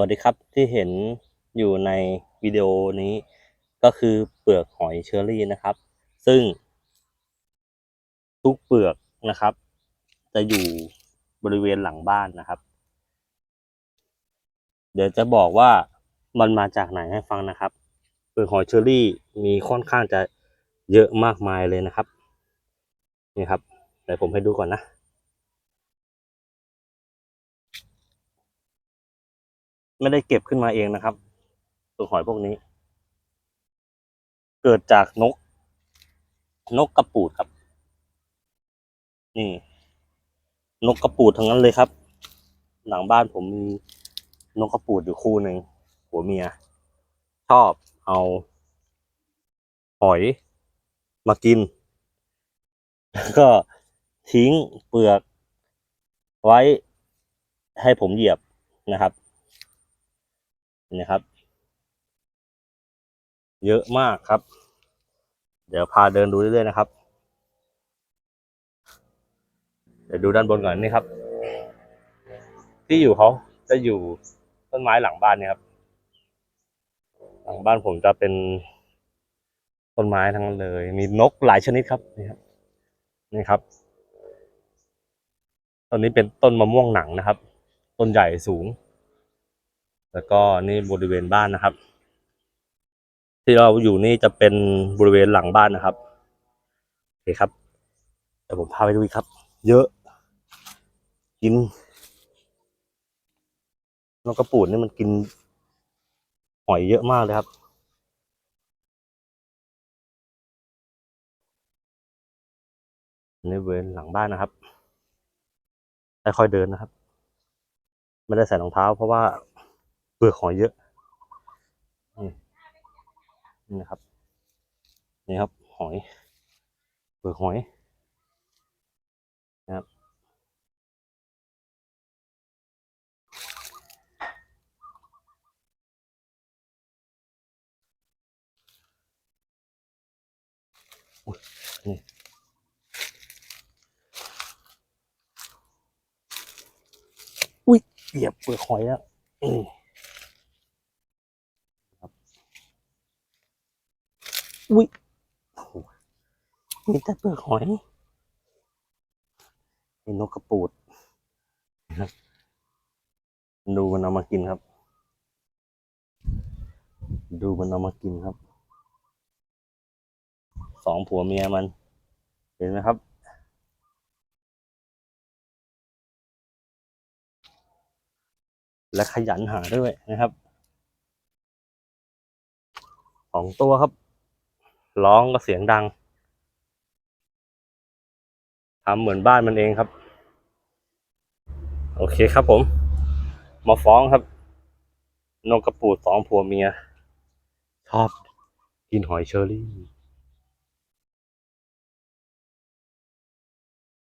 วัสดีครับที่เห็นอยู่ในวิดีโอนี้ก็คือเปลือกหอยเชอรี่นะครับ ซึ่ง ทุกเปลือกนะครับ จะอยู่บริเวณหลังบ้านนะครับ เดี๋ยวจะบอกว่ามันมาจากไหนให้ฟังนะครับ เปลือกหอยเชอรี่มีค่อนข้างจะเยอะมากมายเลยนะครับนี่ครับเดี๋ยวผมให้ดูก่อนนะ ไม่ได้เก็บขึ้นมาเองนะครับ ตัวหอยพวกนี้ เกิดจากนก นกกระปูดครับ นี่ นกกระปูดทั้งนั้นเลยครับ หลังบ้านผมมีนกกระปูดอยู่คู่หนึ่งหัวเมีย ชอบเอาหอยมากิน แล้วก็ทิ้งเปลือกไว้ให้ผมเหยียบนะครับ นะครับ เยอะมากครับ เดี๋ยวพาเดินดูเรื่อยๆนะครับ เดี๋ยวดูด้านบนก่อนนี่ครับ ที่อยู่เขาจะอยู่ต้นไม้หลังบ้านเนี่ยครับ หลังบ้านผมจะเป็นต้นไม้ทั้งนั้นเลย มีนกหลายชนิดครับนี่ครับนี่ครับต้นนี้เป็นต้นมะม่วงหนังนะครับ ต้นใหญ่สูง แล้วก็นี่บริเวณบ้านนะครับ ที่เราอยู่นี่จะเป็นบริเวณหลังบ้านนะครับโอเคครับเดี๋ยวผมพาไปดูอีกครับ เยอะกินนกกระปูดนี่มันกินหอยเยอะมากเลยครับนี่บริเวณหลังบ้านนะครับค่อยๆเดินนะครับ ไม่ได้ใส่รองเท้าเพราะว่า เปลือกหอยเยอะนี่นะครับ นี่ครับ หอย เปลือกหอยนะครับอุ๊ยนี่อุ้ยเหยียบเปลือกหอยแล้วอืมครับ อุ้ยโอ้โหมีแต่เปลือกหอยมีนกกระปูดนะครับดูมันเอามากินครับ ดูมันเอามากินครับ สองผัวเมียมัน เห็นไหมครับ และขยันหาด้วยนะครับ สองตัวครับ ร้องก็เสียงดังทำเหมือนบ้านมันเองครับ โอเคครับผม มาฟ้องครับ นกกระปูดสองผัวเมีย ชอบกินหอยเชอรี่